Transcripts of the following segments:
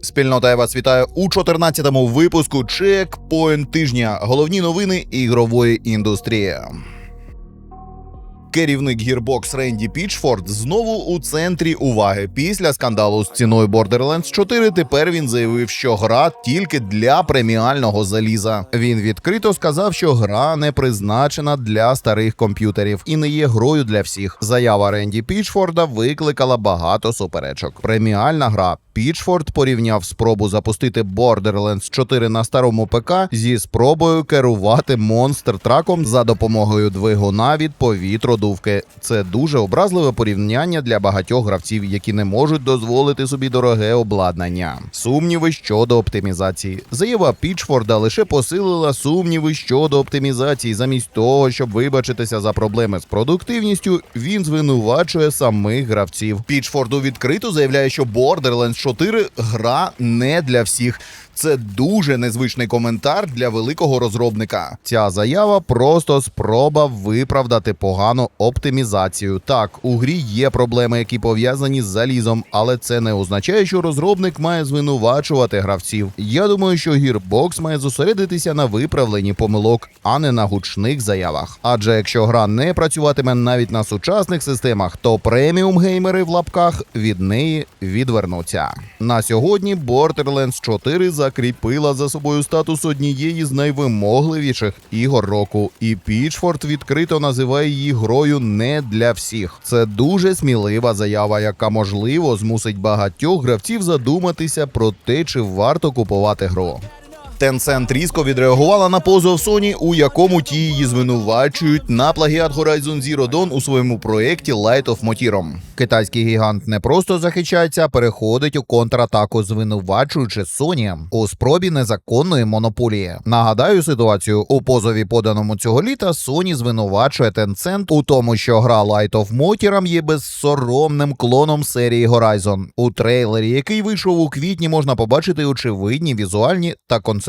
Спільнота я вас вітаю у 14-му випуску Чекпоінт тижня. Головні новини ігрової індустрії. Керівник Gearbox Ренді Пічфорд знову у центрі уваги. Після скандалу з ціною Borderlands 4 тепер він заявив, що гра тільки для преміального заліза. Він відкрито сказав, що гра не призначена для старих комп'ютерів і не є грою для всіх. Заява Ренді Пічфорда викликала багато суперечок. Преміальна гра. Пічфорд порівняв спробу запустити Borderlands 4 на старому ПК зі спробою керувати монстр траком за допомогою двигуна від повітродувки. Це дуже образливе порівняння для багатьох гравців, які не можуть дозволити собі дороге обладнання. Сумніви щодо оптимізації. Заява Пічфорда лише посилила сумніви щодо оптимізації. Замість того, щоб вибачитися за проблеми з продуктивністю, він звинувачує самих гравців. Пічфорду відкрито заявляє, що Borderlands 4 гра не для всіх. Це дуже незвичний коментар для великого розробника. Ця заява просто спроба виправдати погану оптимізацію. Так, у грі є проблеми, які пов'язані з залізом, але це не означає, що розробник має звинувачувати гравців. Я думаю, що Gearbox має зосередитися на виправленні помилок, а не на гучних заявах. Адже якщо гра не працюватиме навіть на сучасних системах, то преміум геймери в лапках від неї відвернуться. На сьогодні Borderlands 4 закріпила за собою статус однієї з найвимогливіших ігор року, і Пічфорд відкрито називає її грою не для всіх. Це дуже смілива заява, яка можливо змусить багатьох гравців задуматися про те, чи варто купувати гру. Tencent різко відреагувала на позов Sony, у якому ті її звинувачують на плагіат Horizon Zero Dawn у своєму проєкті Light of Motirom. Китайський гігант не просто захищається, а переходить у контратаку, звинувачуючи Sony у спробі незаконної монополії. Нагадаю ситуацію у позові, поданому цього літа, Sony звинувачує Tencent у тому, що гра Light of Motiram є безсоромним клоном серії Horizon. У трейлері, який вийшов у квітні, можна побачити очевидні візуальні та концептуальні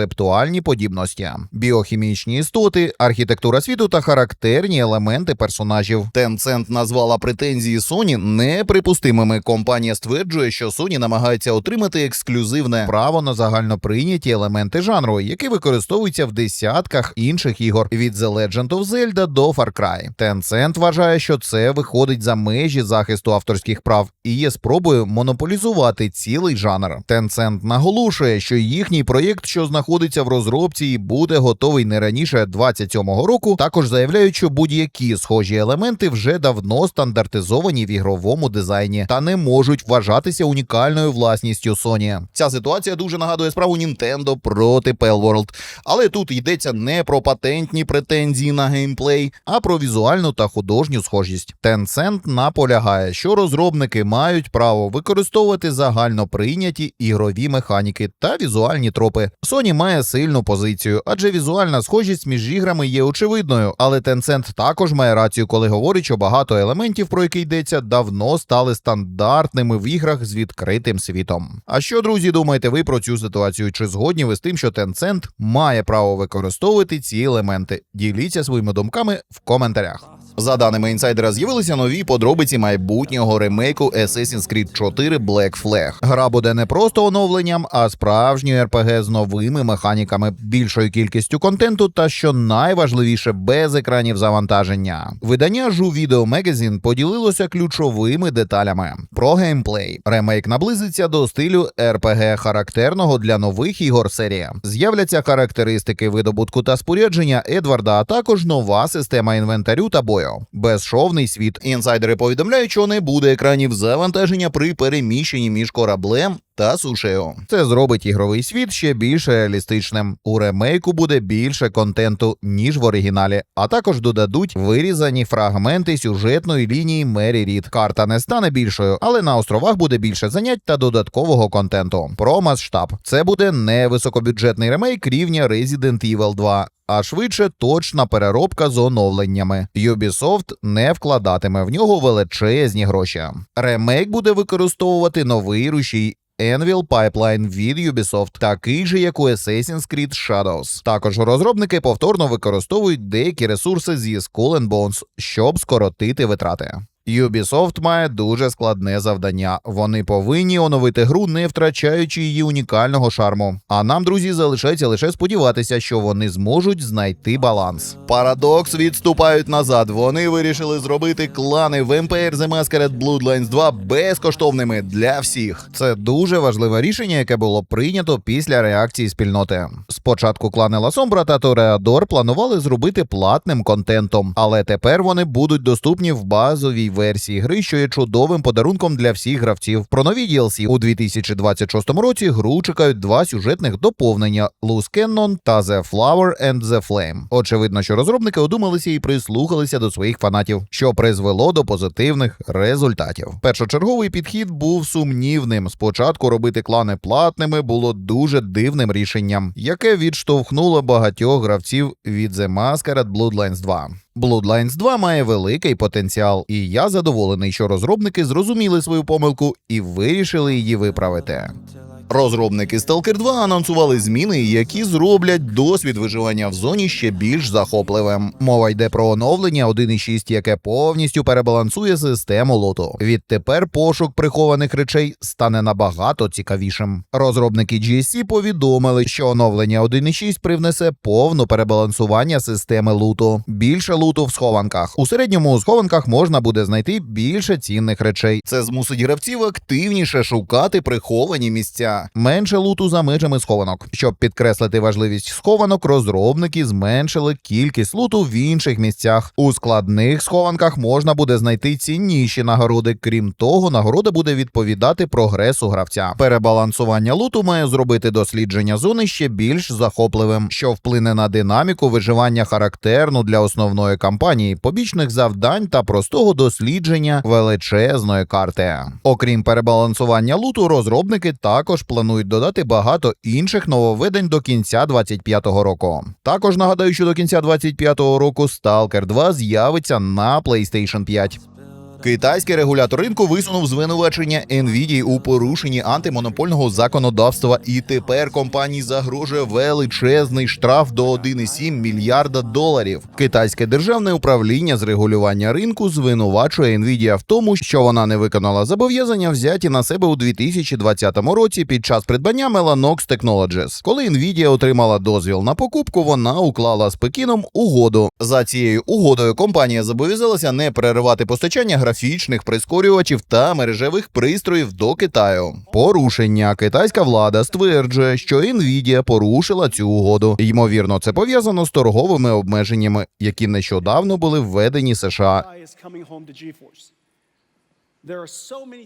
подібності, біохімічні істоти, архітектура світу та характерні елементи персонажів. Tencent назвала претензії Sony неприпустимими. Компанія стверджує, що Sony намагається отримати ексклюзивне право на загальноприйняті елементи жанру, які використовуються в десятках інших ігор від The Legend of Zelda до Far Cry. Tencent вважає, що це виходить за межі захисту авторських прав і є спробою монополізувати цілий жанр. Tencent наголошує, що їхній проєкт, що знаходиться в розробці і буде готовий не раніше 27-го року. Також заявляють, що будь-які схожі елементи вже давно стандартизовані в ігровому дизайні та не можуть вважатися унікальною власністю Sony. Ця ситуація дуже нагадує справу Nintendo проти Palworld. Але тут йдеться не про патентні претензії на геймплей, а про візуальну та художню схожість. Tencent наполягає, що розробники мають право використовувати загально прийняті ігрові механіки та візуальні тропи. Sony має сильну позицію, адже візуальна схожість між іграми є очевидною. Але Tencent також має рацію, коли говорить, що багато елементів, про які йдеться, давно стали стандартними в іграх з відкритим світом. А що, друзі, думаєте ви про цю ситуацію? Чи згодні ви з тим, що Tencent має право використовувати ці елементи? Діліться своїми думками в коментарях. За даними інсайдера, з'явилися нові подробиці майбутнього ремейку Assassin's Creed 4 Black Flag. Гра буде не просто оновленням, а справжньою РПГ з новими механіками, більшою кількістю контенту та що найважливіше без екранів завантаження. Видання Жу Video Magazine поділилося ключовими деталями про геймплей. Ремейк наблизиться до стилю РПГ, характерного для нових ігор серії. З'являться характеристики видобутку та спорядження Едварда, а також нова система інвентарю та бою. Безшовний світ. Інсайдери повідомляють, що не буде екранів завантаження при переміщенні між кораблем та сушею. Це зробить ігровий світ ще більш реалістичним. У ремейку буде більше контенту, ніж в оригіналі, а також додадуть вирізані фрагменти сюжетної лінії Мері Рід. Карта не стане більшою, але на островах буде більше занять та додаткового контенту. Про масштаб це буде не високобюджетний ремейк рівня Resident Evil 2. А швидше точна переробка з оновленнями. Ubisoft не вкладатиме в нього величезні гроші. Ремейк буде використовувати новий рушій Anvil Pipeline від Ubisoft, такий же, як у Assassin's Creed Shadows. Також розробники повторно використовують деякі ресурси зі Skull and Bones, щоб скоротити витрати. Ubisoft має дуже складне завдання. Вони повинні оновити гру, не втрачаючи її унікального шарму. А нам, друзі, залишається лише сподіватися, що вони зможуть знайти баланс. Парадокс відступають назад. Вони вирішили зробити клани Vampire The Masquerade Bloodlines 2 безкоштовними для всіх. Це дуже важливе рішення, яке було прийнято після реакції спільноти. Спочатку клани Sombra та Тореадор планували зробити платним контентом, але тепер вони будуть доступні в базовій версії гри, що є чудовим подарунком для всіх гравців. Про нові DLC у 2026 році гру чекають два сюжетних доповнення: Loose Cannon та The Flower and the Flame. Очевидно, що розробники одумалися і прислухалися до своїх фанатів, що призвело до позитивних результатів. Першочерговий підхід був сумнівним. Спочатку робити клани платними було дуже дивним рішенням, яке відштовхнуло багатьох гравців від The Masquerade Bloodlines 2. Bloodlines 2 має великий потенціал, і я задоволений, що розробники зрозуміли свою помилку і вирішили її виправити. Розробники Stalker 2 анонсували зміни, які зроблять досвід виживання в зоні ще більш захопливим. Мова йде про оновлення 1.6, яке повністю перебалансує систему лоту. Відтепер пошук прихованих речей стане набагато цікавішим. Розробники GSC повідомили, що оновлення 1.6 привнесе повну перебалансування системи луту. Більше луту в схованках. У середньому у схованках можна буде знайти більше цінних речей. Це змусить гравців активніше шукати приховані місця. Менше луту за межами схованок. Щоб підкреслити важливість схованок, розробники зменшили кількість луту в інших місцях. У складних схованках можна буде знайти цінніші нагороди. Крім того, нагорода буде відповідати прогресу гравця. Перебалансування луту має зробити дослідження зони ще більш захопливим, що вплине на динаміку виживання характерну для основної кампанії, побічних завдань та простого дослідження величезної карти. Окрім перебалансування луту, розробники також планують додати багато інших нововведень до кінця 25-го року. Також нагадаю, що до кінця 25-го року Stalker 2 з'явиться на PlayStation 5. Китайський регулятор ринку висунув звинувачення Nvidia у порушенні антимонопольного законодавства, і тепер компанії загрожує величезний штраф до 1,7 мільярда доларів. Китайське державне управління з регулювання ринку звинувачує Nvidia в тому, що вона не виконала зобов'язання, взяті на себе у 2020 році під час придбання Mellanox Technologies. Коли Nvidia отримала дозвіл на покупку, вона уклала з Пекіном угоду. За цією угодою компанія зобов'язалася не переривати постачання графічних прискорювачів та мережевих пристроїв до Китаю. Порушення китайська влада стверджує, що Nvidia порушила цю угоду. Ймовірно, це пов'язано з торговими обмеженнями, які нещодавно були введені США.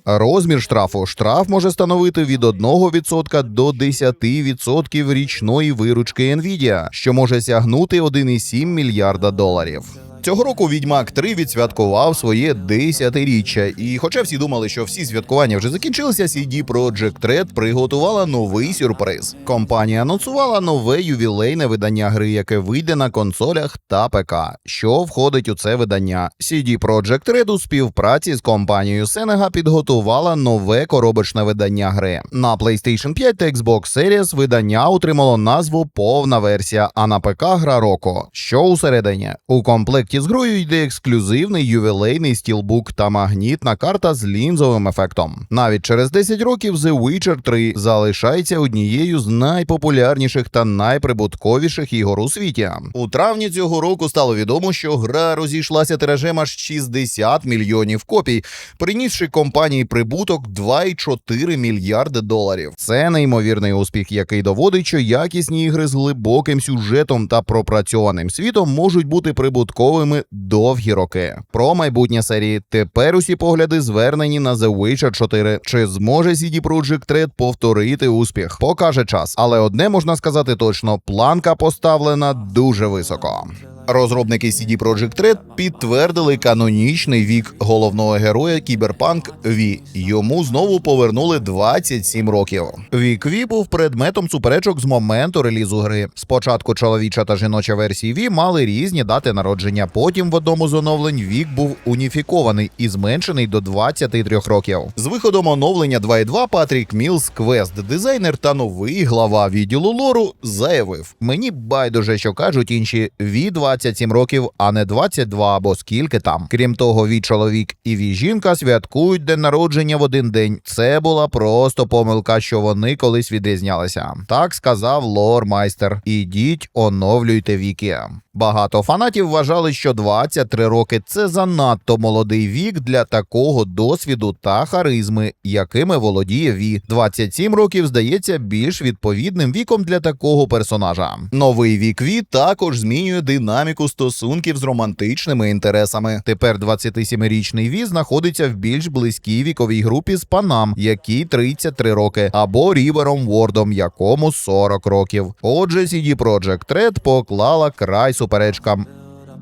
Розмір штрафу штраф може становити від 1% до 10% річної виручки Nvidia, що може сягнути 1,7 мільярда доларів. Цього року Відьмак 3 відсвяткував своє 10-річчя, і хоча всі думали, що всі святкування вже закінчилися, CD Projekt Red приготувала новий сюрприз. Компанія анонсувала нове ювілейне видання гри, яке вийде на консолях та ПК. Що входить у це видання? CD Projekt Red у співпраці з компанією Sega підготувала нове коробочне видання гри. На PlayStation 5 та Xbox Series видання отримало назву повна версія, а на ПК гра року. Що усередині? У комплекті з грою йде ексклюзивний ювілейний стілбук та магнітна карта з лінзовим ефектом. Навіть через 10 років The Witcher 3 залишається однією з найпопулярніших та найприбутковіших ігор у світі. У травні цього року стало відомо, що гра розійшлася тиражем аж 60 мільйонів копій, принісши компанії прибуток 2,4 мільярди доларів. Це неймовірний успіх, який доводить, що якісні ігри з глибоким сюжетом та пропрацьованим світом можуть бути прибутковими довгі роки. Про майбутнє серії тепер усі погляди звернені на The Witcher 4. Чи зможе CD Projekt Red повторити успіх? Покаже час, але одне можна сказати точно: планка поставлена дуже високо. Розробники CD Projekt Red підтвердили канонічний вік головного героя Кіберпанк Ві. Йому знову повернули 27 років. Вік Ві був предметом суперечок з моменту релізу гри. Спочатку чоловіча та жіноча версії Ві мали різні дати народження. Потім в одному з оновлень вік був уніфікований і зменшений до 23 років. З виходом оновлення 2.2 Патрік Мілс, квест дизайнер та новий глава відділу лору, заявив: мені байдуже, що кажуть інші. Ві 27 років, а не 22 або скільки там. Крім того, вій чоловік і вій жінка святкують день народження в один день. Це була просто помилка, що вони колись відрізнялися. Так сказав лор майстер. Ідіть, оновлюйте віки. Багато фанатів вважали, що 23 роки це занадто молодий вік для такого досвіду та харизми, якими володіє Ві. 27 років здається більш відповідним віком для такого персонажа. Новий вік Ві також змінює динаміку стосунків з романтичними інтересами. Тепер 27-річний Ві знаходиться в більш близькій віковій групі з панам, якій 33 роки, або Рівером Вордом, якому 40 років. Отже, CD Projekt Red поклала край суперечкам.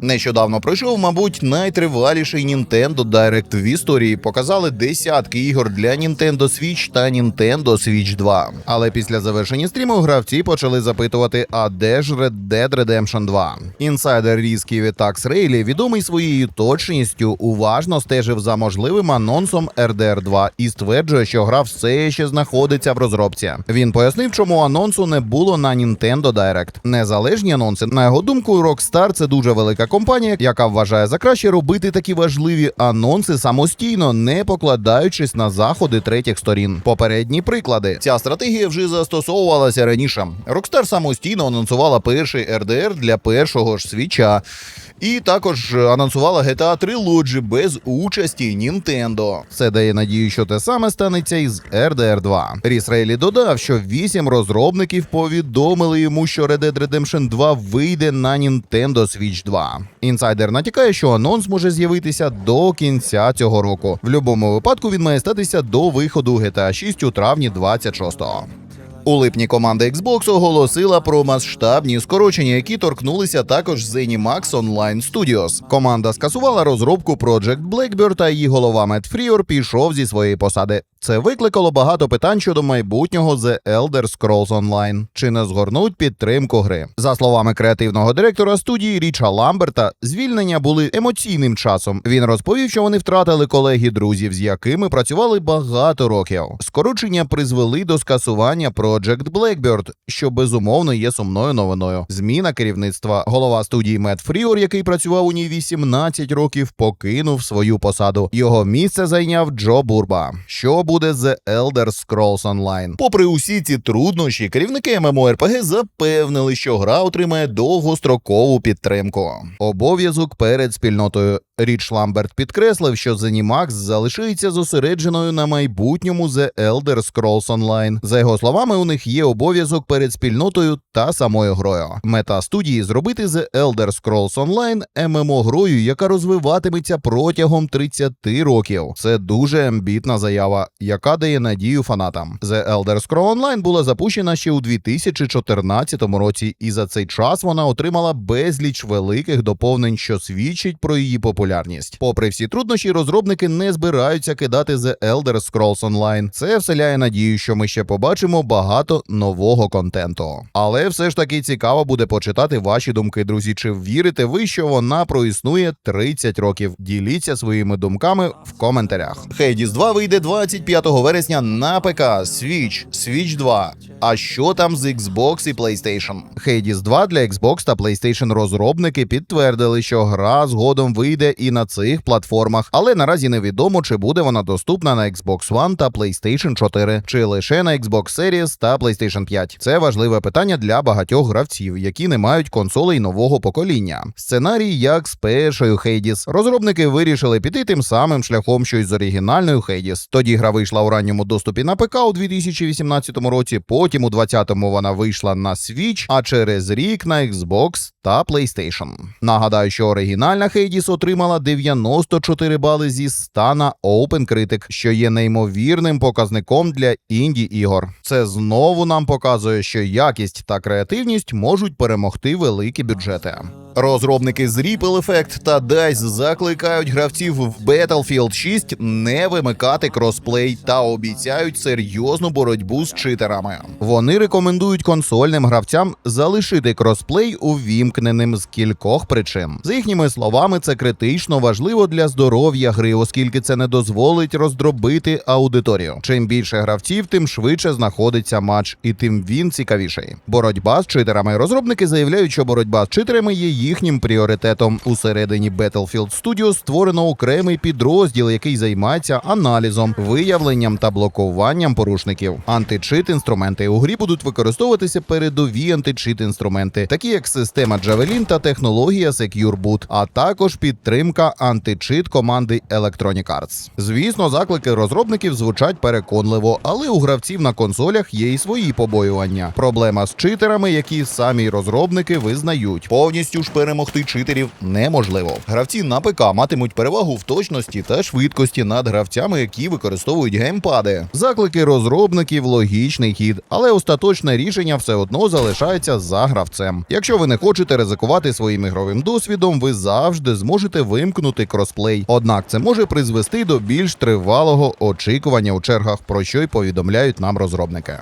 Нещодавно пройшов, мабуть, найтриваліший Nintendo Direct в історії. Показали десятки ігор для Nintendo Switch та Nintendo Switch 2. Але після завершення стріму гравці почали запитувати: а де ж Red Dead Redemption 2? Інсайдер різкий Вітакс Рейлі, відомий своєю точністю, уважно стежив за можливим анонсом RDR 2 і стверджує, що гра все ще знаходиться в розробці. Він пояснив, чому анонсу не було на Nintendo Direct. Незалежні анонси, на його думку, Rockstar – це дуже велика компанія, яка вважає за краще робити такі важливі анонси самостійно, не покладаючись на заходи третіх сторін. Попередні приклади. Ця стратегія вже застосовувалася раніше. Rockstar самостійно анонсувала перший RDR для першого ж свіча. І також анонсувала GTA Trilogy без участі Nintendo. Це дає надію, що те саме станеться із RDR 2. Ріс Рейлі додав, що вісім розробників повідомили йому, що Red Dead Redemption 2 вийде на Nintendo Switch 2. Інсайдер натякає, що анонс може з'явитися до кінця цього року. В будь-якому випадку він має статися до виходу GTA 6 у травні 26-го. У липні команда Xbox оголосила про масштабні скорочення, які торкнулися також ZeniMax Online Studios. Команда скасувала розробку Project Blackbird, та її голова Мет Фріор пішов зі своєї посади. Це викликало багато питань щодо майбутнього The Elder Scrolls Online. Чи не згорнуть підтримку гри? За словами креативного директора студії Річа Ламберта, звільнення були емоційним часом. Він розповів, що вони втратили колеги друзів, з якими працювали багато років. Скорочення призвели до скасування Project Blackbird, що безумовно є сумною новиною. Зміна керівництва. Голова студії Мет Фріор, який працював у ній 18 років, покинув свою посаду. Його місце зайняв Джо Бурба. Що буде з Elder Scrolls Online? Попри усі ці труднощі, керівники MMORPG запевнили, що гра отримає довгострокову підтримку. Обов'язок перед спільнотою. Річ Ламберт підкреслив, що ZeniMax залишається зосередженою на майбутньому The Elder Scrolls Online. За його словами, у них є обов'язок перед спільнотою та самою грою. Мета студії зробити The Elder Scrolls Online MMO грою, яка розвиватиметься протягом 30 років. Це дуже амбітна заява, яка дає надію фанатам. The Elder Scrolls Online була запущена ще у 2014 році, і за цей час вона отримала безліч великих доповнень, що свідчить про її популярність. Попри всі труднощі, розробники не збираються кидати The Elder Scrolls Online. Це вселяє надію, що ми ще побачимо багато нового контенту. Але все ж таки цікаво буде почитати ваші думки, друзі. Чи вірите ви, що вона проіснує 30 років? Діліться своїми думками в коментарях. Hades 2 вийде 25 вересня на ПК, Switch, Switch 2. А що там з Xbox і PlayStation? Hades 2 для Xbox та PlayStation розробники підтвердили, що гра згодом вийде і на цих платформах, але наразі невідомо, чи буде вона доступна на Xbox One та PlayStation 4, чи лише на Xbox Series та PlayStation 5. Це важливе питання для багатьох гравців, які не мають консолей нового покоління. Сценарій як з першою Hades. Розробники вирішили піти тим самим шляхом, що й з оригінальною Hades. Тоді гра вийшла у ранньому доступі на ПК у 2018 році. Потім у 2020-му вона вийшла на Switch, а через рік на Xbox та PlayStation. Нагадаю, що оригінальна Hades отримала 94 бали зі 100 на OpenCritic, що є неймовірним показником для інді ігор. Це знову нам показує, що якість та креативність можуть перемогти великі бюджети. Розробники з Ripple Effect та DICE закликають гравців в Battlefield 6 не вимикати кросплей та обіцяють серйозну боротьбу з читерами. Вони рекомендують консольним гравцям залишити кросплей увімкненим з кількох причин. За їхніми словами, це критично важливо для здоров'я гри, оскільки це не дозволить роздробити аудиторію. Чим більше гравців, тим швидше знаходиться матч, і тим він цікавіший. Боротьба з читерами. Розробники заявляють, що боротьба з читерами є їхнім пріоритетом. Усередині Battlefield Studios створено окремий підрозділ, який займається аналізом, виявленням та блокуванням порушників. Античит інструменти у грі будуть використовуватися передові античит інструменти, такі як система Javelin та технологія Secure Boot, а також підтримка античит команди Electronic Arts. Звісно, заклики розробників звучать переконливо, але у гравців на консолях є і свої побоювання. Проблема з читерами, які самі розробники визнають. Повністю ж перемогти читерів неможливо. Гравці на ПК матимуть перевагу в точності та швидкості над гравцями, які використовують геймпади. Заклики розробників логічний хід, але остаточне рішення все одно залишається за гравцем. Якщо ви не хочете ризикувати своїм ігровим досвідом, ви завжди зможете вимкнути кросплей. Однак це може призвести до більш тривалого очікування у чергах, про що й повідомляють нам розробники.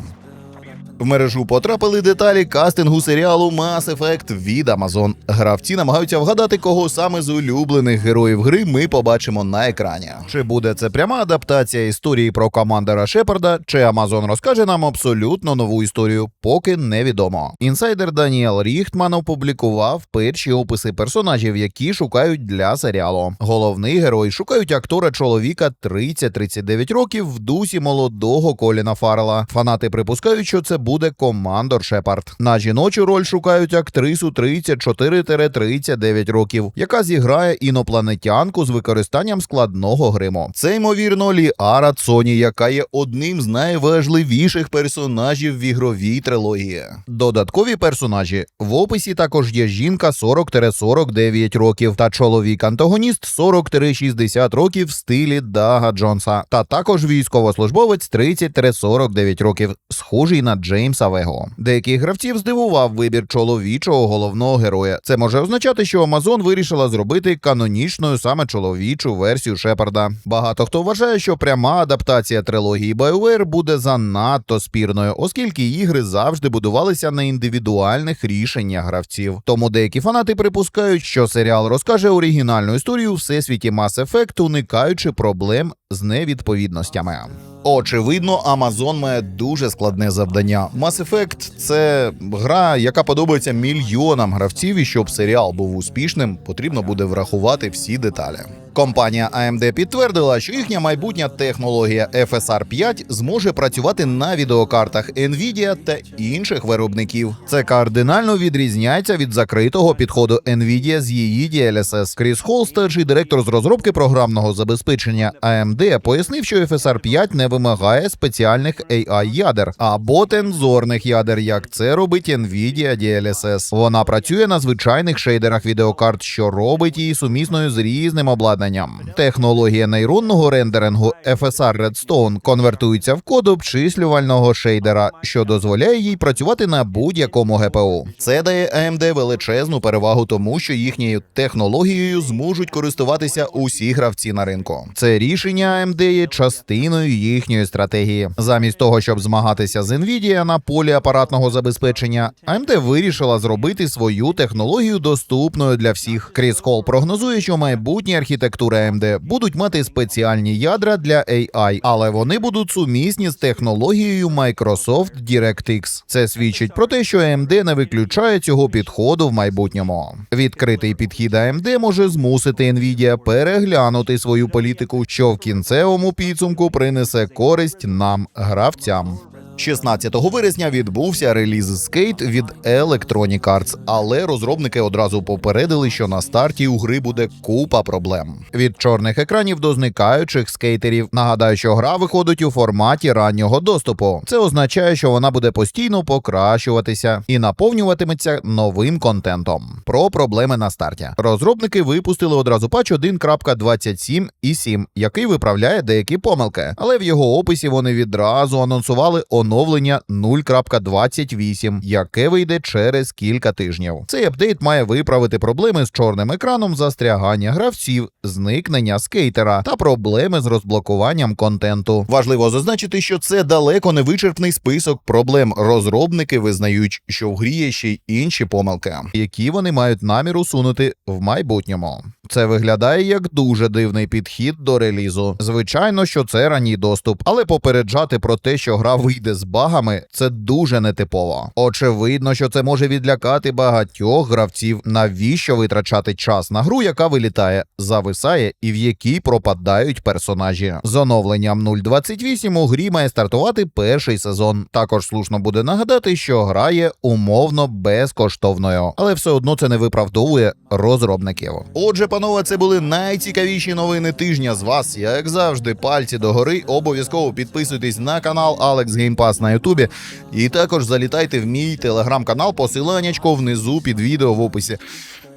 В мережу потрапили деталі кастингу серіалу Mass Effect від Amazon. Гравці намагаються вгадати, кого саме з улюблених героїв гри ми побачимо на екрані. Чи буде це пряма адаптація історії про командера Шепарда, чи Amazon розкаже нам абсолютно нову історію, поки невідомо. Інсайдер Даніел Ріхтман опублікував перші описи персонажів, які шукають для серіалу. Головний герой шукають актора чоловіка 30-39 років в дусі молодого Коліна Фаррела. Фанати припускають, що це буде командор Шепард. На жіночу роль шукають актрису 34-39 років, яка зіграє інопланетянку з використанням складного гриму. Це ймовірно Ліара Цоні, яка є одним з найважливіших персонажів в ігровій трилогії. Додаткові персонажі в описі також є жінка 40-49 років та чоловік-антагоніст 40-60 років в стилі Дага Джонса, та також військовослужбовець 30-49 років, схожий на Джеймса Вего. Деяких гравців здивував вибір чоловічого головного героя. Це може означати, що Amazon вирішила зробити канонічною саме чоловічу версію Шепарда. Багато хто вважає, що пряма адаптація трилогії BioWare буде занадто спірною, оскільки ігри завжди будувалися на індивідуальних рішеннях гравців. Тому деякі фанати припускають, що серіал розкаже оригінальну історію всесвіті Mass Effect, уникаючи проблем з невідповідностями. Очевидно, Amazon має дуже складне завдання. Mass Effect – це гра, яка подобається мільйонам гравців, і щоб серіал був успішним, потрібно буде врахувати всі деталі. Компанія AMD підтвердила, що їхня майбутня технологія FSR 5 зможе працювати на відеокартах Nvidia та інших виробників. Це кардинально відрізняється від закритого підходу Nvidia з її DLSS. Кріс Холл, старший директор з розробки програмного забезпечення AMD, пояснив, що FSR 5 не вимагає спеціальних AI ядер або тензорних ядер, як це робить Nvidia DLSS. Вона працює на звичайних шейдерах відеокарт, що робить її сумісною з різним обладнанням. Технологія нейронного рендерингу FSR Redstone конвертується в код обчислювального шейдера, що дозволяє їй працювати на будь-якому ГПУ. Це дає AMD величезну перевагу, тому що їхньою технологією зможуть користуватися усі гравці на ринку. Це рішення AMD є частиною їхньої стратегії. Замість того, щоб змагатися з Nvidia на полі апаратного забезпечення, AMD вирішила зробити свою технологію доступною для всіх. Кріс Холл прогнозує, що майбутні архітектури AMD будуть мати спеціальні ядра для AI, але вони будуть сумісні з технологією Microsoft DirectX. Це свідчить про те, що AMD не виключає цього підходу в майбутньому. Відкритий підхід AMD може змусити Nvidia переглянути свою політику, що в кінцевому підсумку принесе користь нам, гравцям. 16 вересня відбувся реліз Skate від Electronic Arts, але розробники одразу попередили, що на старті у гри буде купа проблем. Від чорних екранів до зникаючих скейтерів. Нагадаю, що гра виходить у форматі раннього доступу. Це означає, що вона буде постійно покращуватися і наповнюватиметься новим контентом. Про проблеми на старті. Розробники випустили одразу патч 1.27.7, який виправляє деякі помилки, але в його описі вони відразу анонсували оновлення 0.28, яке вийде через кілька тижнів. Цей апдейт має виправити проблеми з чорним екраном, застрягання гравців, зникнення скейтера та проблеми з розблокуванням контенту. Важливо зазначити, що це далеко не вичерпний список проблем. Розробники визнають, що в грі є ще й інші помилки, які вони мають намір усунути в майбутньому. Це виглядає як дуже дивний підхід до релізу. Звичайно, що це ранній доступ, але попереджати про те, що гра вийде багами це дуже нетипово. Очевидно, що це може відлякати багатьох гравців. Навіщо витрачати час на гру, яка вилітає, зависає і в якій пропадають персонажі. З оновленням 0.28 у грі має стартувати перший сезон. Також слушно буде нагадати, що гра є умовно безкоштовною, але все одно це не виправдовує розробників. Отже, панове, це були найцікавіші новини тижня з вас. Як завжди, пальці догори. Обов'язково підписуйтесь на канал Alex Game Pass на Ютубі. І також залітайте в мій телеграм-канал, посиланнячко внизу під відео в описі.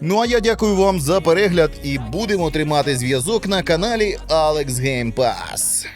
Ну а я дякую вам за перегляд і будемо тримати зв'язок на каналі Alex Game Pass.